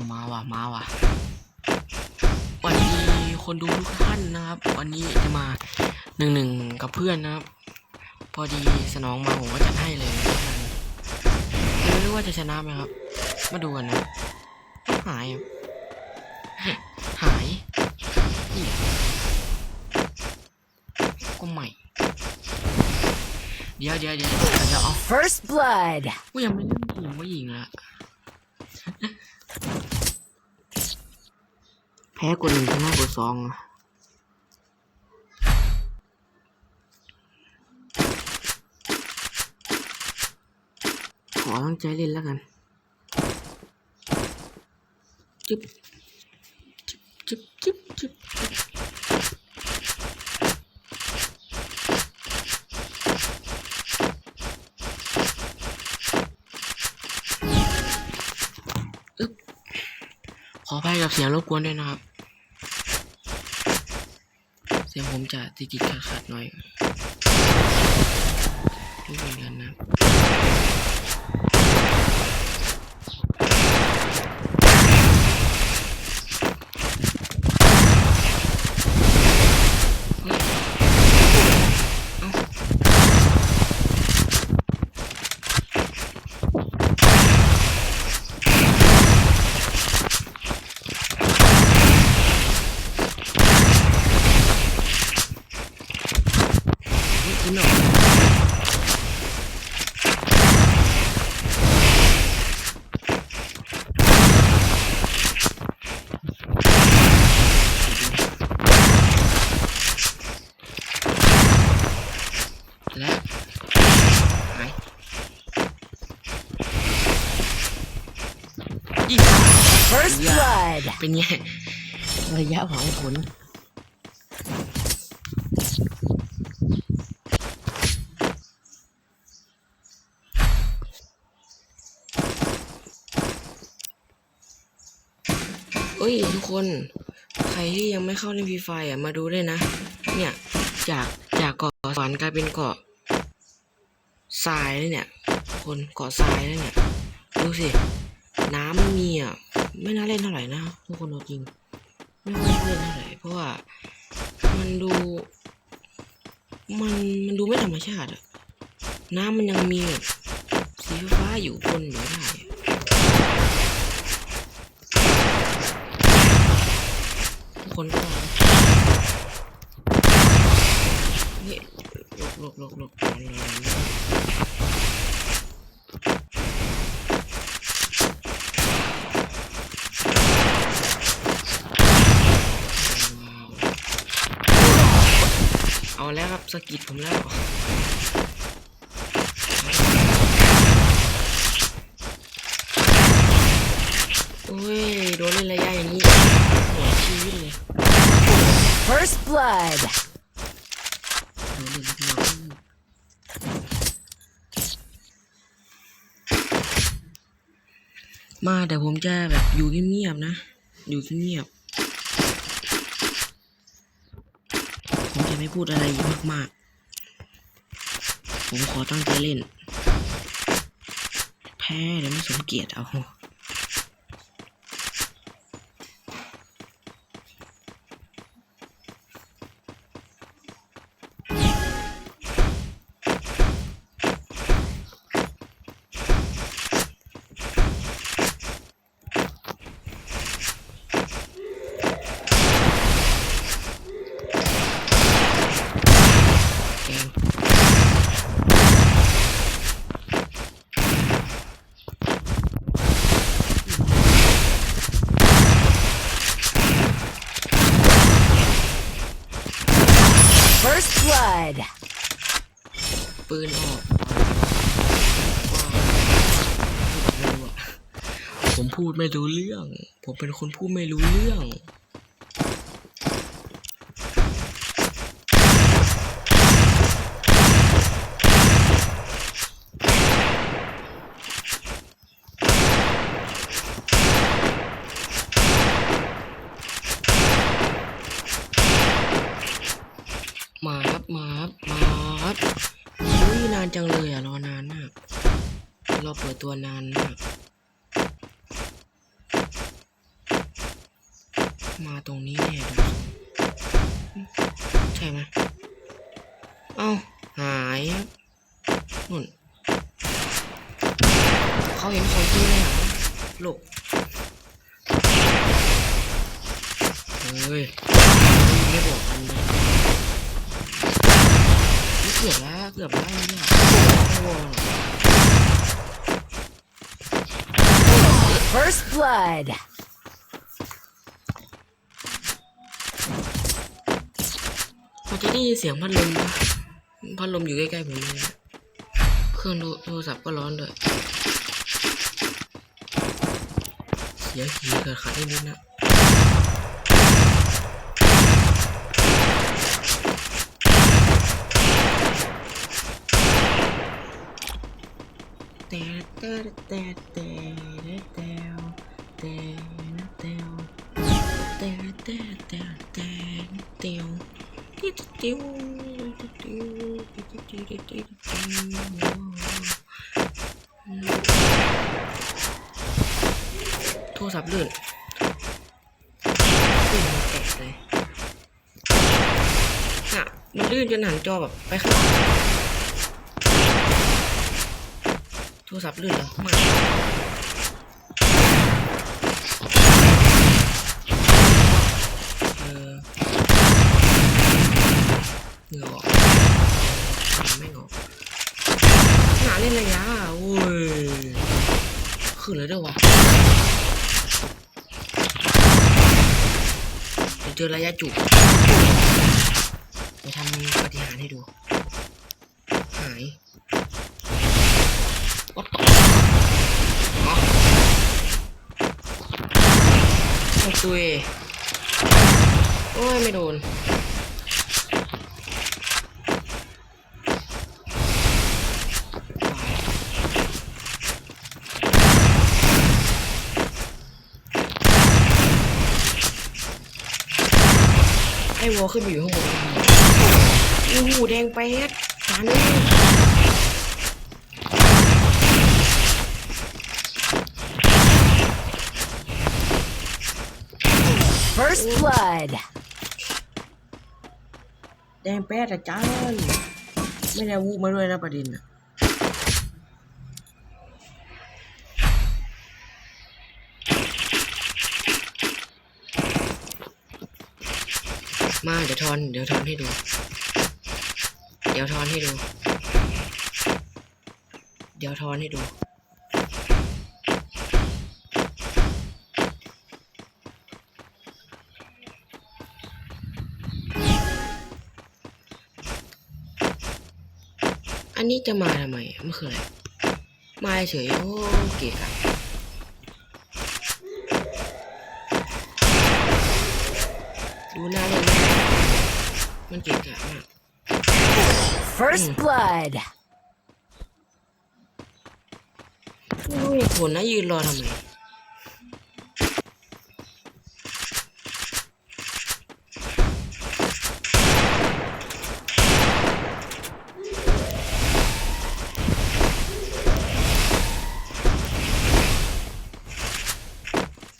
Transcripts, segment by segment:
มาว่ะมาว่ะสวัสดีคนดูทุกท่านนะครับ วันนี้จะมาหนึ่งหนึ่งกับเพื่อนนะครับ พอดีสนองมาผมก็จัดให้เลยนะครับไม่รู้ว่าจะชนะไหมครับ มาดูกันนะหายครับหายอีกก็ใหม่ เดี๋ยวเดี๋ยวเดี๋ยวเดี๋ยวเอา First blood. กูยังไม่เล่นยิงว่ายิงละ พ้กว่าหนึ่งชนะกว่าสองอะขอตั้งใจเล่นแล้วกันจึ๊บจึ๊บจึ๊บจึ๊บจิบอึ๊บขออภัยกับเสียงรบกวนด้วยนะครับ สียงผมจะติดติดขัดขัดๆหน่อยรู้เหมือนกันนะ นี่กินหรอและหายยิง First Yeah. blood. เป็นไงระยะหวังผลเอ้ยทุกคน ใครที่ยังไม่เข้าเล่นฟีไฟอะมาดูได้นะ เนี่ย จากจากเกาะสวรรค์กลายเป็นเกาะทรายเลยเนี่ย คนเกาะทรายเลยเนี่ย ดูสิ น้ำไม่มีอะไม่น่าเล่นเท่าไหร่นะทุกคนจริง ไม่ค่อยเล่นเท่าไหร่เพราะว่ามันดู มันมันดูไม่ธรรมชาติอะน้ำมันยังมีแบบสีฟ้าอยู่บนอยู่ได้ทุกคนก็ว่านี่ลบหลบหลบหลบหลบหลบ เอาแล้วครับสะกิดผมแล้วโอ้ยโดนเล่นระยะอย่างนี้หัวชีวิตเลย First blood. โดนเล่นระยะมาแต่ผมจะแบบอยู่เงียบๆนะ อยู่เงียบๆผมจะ ไม่พูดอะไรมากๆ ผมขอตั้งใจเล่น แพ้เดี๋ยวไม่สมเกียรติเอา แกง First blood. ปืนออกผมพู ดไม่รู้เรื่อง ผมเป็นคนพูดไม่รู้เรื่อง มาตรงนี้แน่ดูใช่ไหมเอ้า หายนุ่น เขาเห็นของจริงเลยเหรอลูกเฮ้ยไม่บอกกันเลยนี่เกือบแล้วเกือบแล้วเนี่ยไม่บอกหรอก First blood. มันจะได้ยินเสียงพัดลมปะพัดลมอยู่ใกล้ๆผมเลยเครื่องโทรศัพท์ก็ร้อนด้วยเสียงขี่เกิดขาดนิดนะแต่แต่แต่แต่แต่แต่แต่แต่แต่แต่แต่ ต่เตียวที่เตียวที่เตียวตียวที่เตียวโทรศัพท์ลื่นลื่นแตกเลยอะมันลื่นจนหันจอแบบไปข้างโทรศัพท์ลื่นเหรอไม ล่นระยะอะโอ้ยขึ้นเลยเดี๋ยวเจอระยะจุกจะทำปฏิหารให้ดู หาย What the อ๋อไอ้ตุยโอ้ย ไม่โดน ไอ้วอลขึ้นไปอยู่ข้างบนไอ้หูแดงแป๊ดจานนี้ First blood. แดงแป๊ดอาจารย์ไม่ได้วูบมาด้วยนะประเด็นน่ะ มาเดี๋ยวทอน เดี๋ยวทอนให้ดู เดี๋ยวทอนให้ดู เดี๋ยวทอนให้ดู อันนี้จะมาทำไมมันคืออะไร มาเฉยโอ้เก๋อะดูหน้าเลย มันเก๋กะมาก First blood. ไม่รู้เหตุผลนะยืนรอทำไม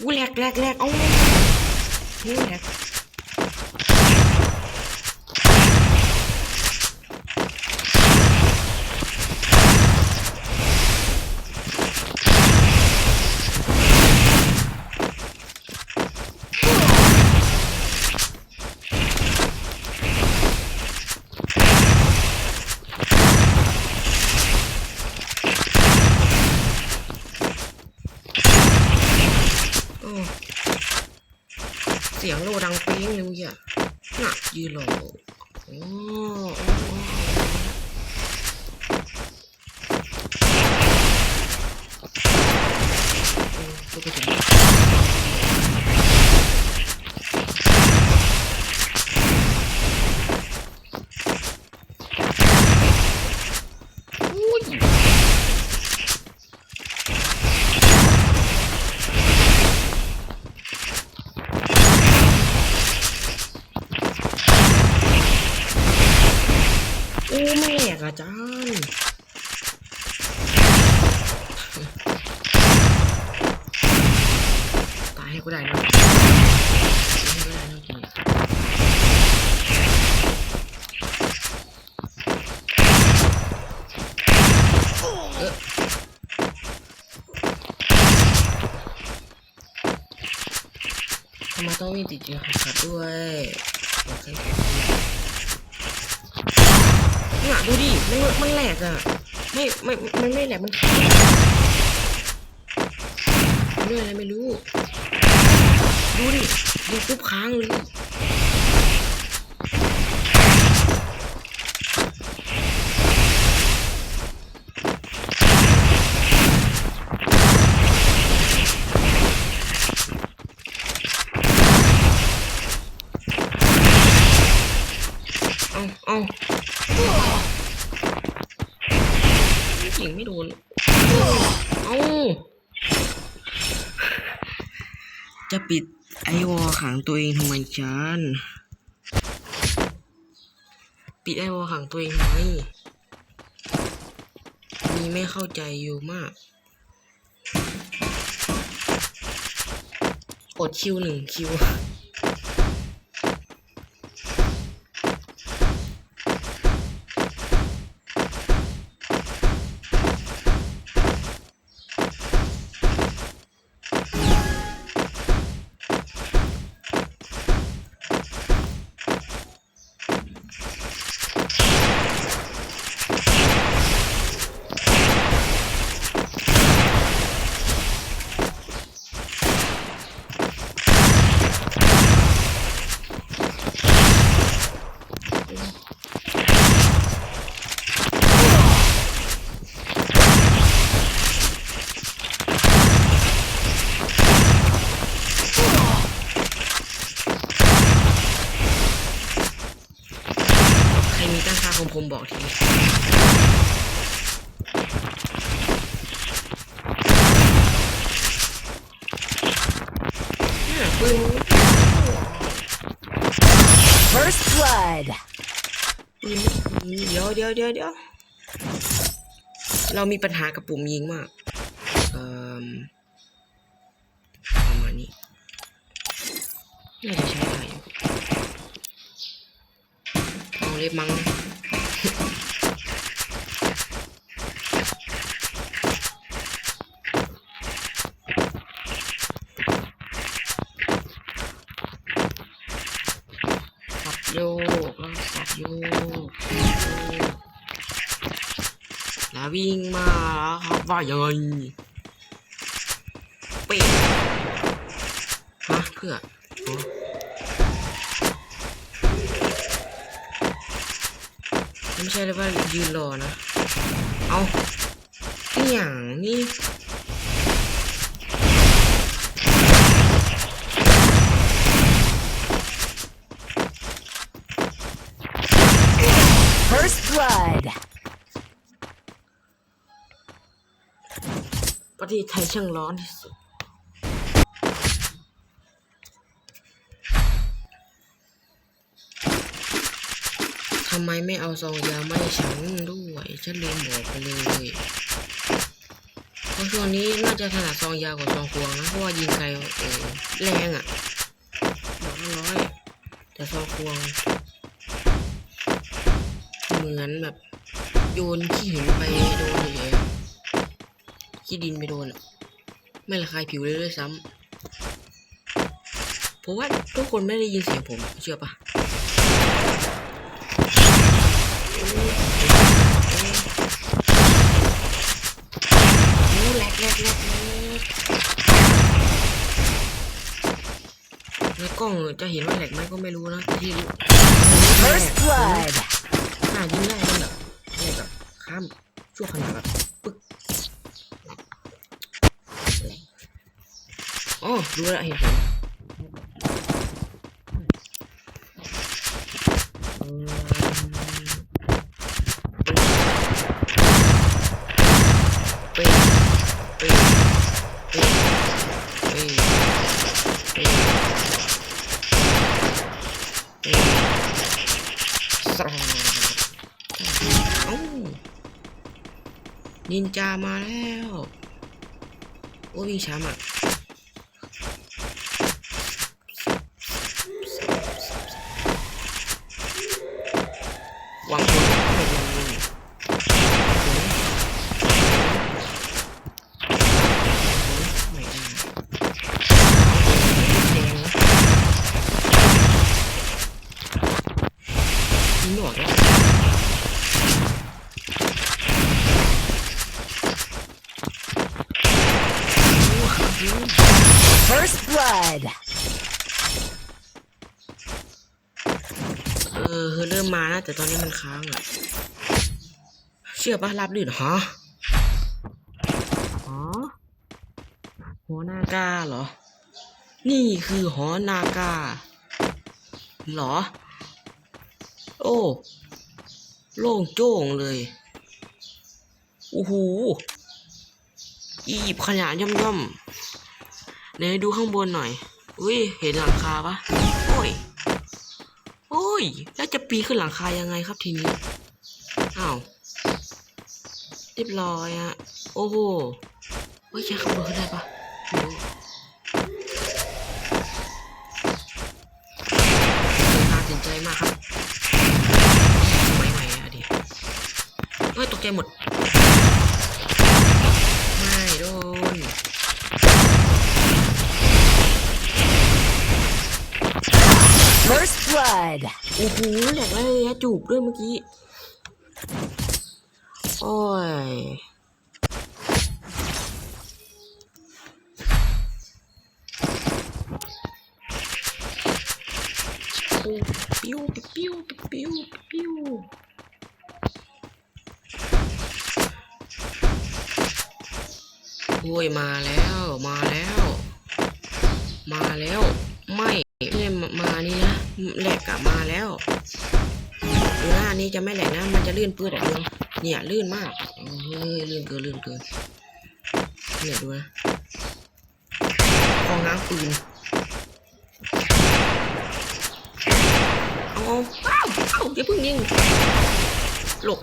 อู้แหลกแหลกแหลกเอาอู้แหลก โอ้เสียงโลดังปิ้งเลยเมื่อกี้อะน่ะยืนรอโอ้โอ้โอ้โอ้ตัวกระจก อาจารย์ตายให้กูได้นะให้กูได้นะจริงทำไมต้องมีติดเชื้อขัดด้วย ดูดิ มันมันแหลกอะ ไม่ไม่มันไม่แหลก มันค้างเรื่องอะไรไม่รู้ ดูดิ ดูปุ๊บค้างเลย เอาเอา ยิงไม่โดน เอาจะปิดไอวอลขังตัวเองทำไมจันปิดไอวอลขังตัวเองทำไมมีไม่เข้าใจอยู่มากอดคิวหนึ่งคิว รมีตั้งค่าคมผมบอกทีเนี่ยปืน First blood. ปืนเดี๋ยวเดี๋ยวเดี๋ยวเดี๋ยวเรามีปัญหากับปุ่มยิงมาก เอ่อประมาณนี้น่าจะใช้ได้อยู่เอาเล็บมั้ง สับโยกแล้วสับโยกแล้ววิ่งมาครับว่ายังไงเป๊ะฮะเพื่อไม่ใช่เลยว่ายืนรอนะ เอาอหย่างนี่ First blood. ประเทศไทยช่างร้อนที่สุด ทำไมไม่เอาซองยาไม่ฉันด้วย ฉันลืมบอกไปเลยเพราะช่วงนี้น่าจะถนัดซองยากว่าซองควงนะ เพราะว่ายิงไกลเออแรงอะ่ะบอกละร้อย แต่ซองควง เหมือนแบบ โยนขี้หินไปโดนเฉยๆขี้ดินไปโดนอะไม่ระคายผิวเลยด้วยซ้ำเพราะว่าทุกคนไม่ได้ยินเสียงผมเชื่อปะโอ้แรกแรกแรกแรกในกล้องจะเห็นว่าแหลกไหมก็ไม่รู้นะที่รู้ First blood. หน้ายิงได้มันแบบแหลกแบบข้ามชั่วขณะแบบปึ๊กแหลกอ๋อรู้แล้วเห็นผมอืมเป๊ะเป๊ะเป๊ะเป๊ะเป๊ะเป๊ะสรองเอ้านินจามาแล้ว โอ้วิ่งช้ามาก เออเริ่มมานะแต่ตอนนี้มันค้างอะเชื่อปะรับลื่นฮะฮะหัวหน้ากาเหรอ นี่คือหอนากาเหรอ โอ้โล่งโจ้งเลยโอ้โหอีบขยะย่อมย่อม ไหนดูข้างบนหน่อย อุ้ย เห็นหลังคาปะโอ้ย โอ้ย แล้วจะปีขึ้นหลังคายังไงครับทีนี้ อ้าวเรียบร้อยอะโอ้โหเฮ้ยใช้ข้างบนขึ้นได้ปะไม่รู้น่าสนใจมากครับไม่ไหวอะดิเฮ้ย ตกใจหมด ไม่โดน god โอ้โหแหลกเลยอะจูบด้วยเมื่อกี้ โอ้ยโอ้ปิ้วปิ้วปิ้วปิ้วโอ้ยมาแล้ว มาแล้ว มาแล้ว แหลกกลับมาแล้วดูหน้านี้จะไม่แหลกนะ มันจะลื่นปื้ดอะดูเนี่ยลื่นมากเฮ้ยลื่นเกินลื่นเกินเนี่ยดูนะฟองน้ำปืนเอาเอาเอ้าเอ้าอย่าเพิ่งยิงหลบ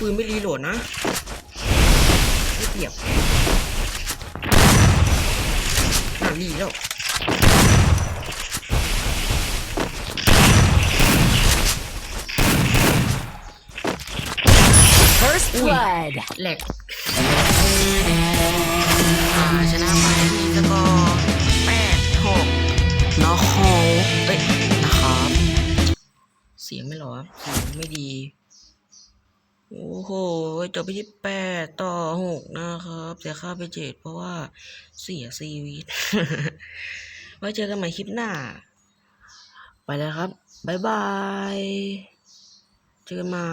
ปืนไม่รีโหลดนะไม่เปรียบน่ารีแล้ว First blood. แหลกอ่าชนะไปมีสกอร์แปดหกนะฮอเอ้ยนะครับ เสียงไม่หรอเสียงไม่ดี โอ้โหจบไปที่แปดต่อหกนะครับ เสียค่าไปเจ็ดเพราะว่าเสียชีวิตไว้เจอกันใหม่คลิปหน้า ไปแล้วครับ บ๊ายบาย เจอกันใหม่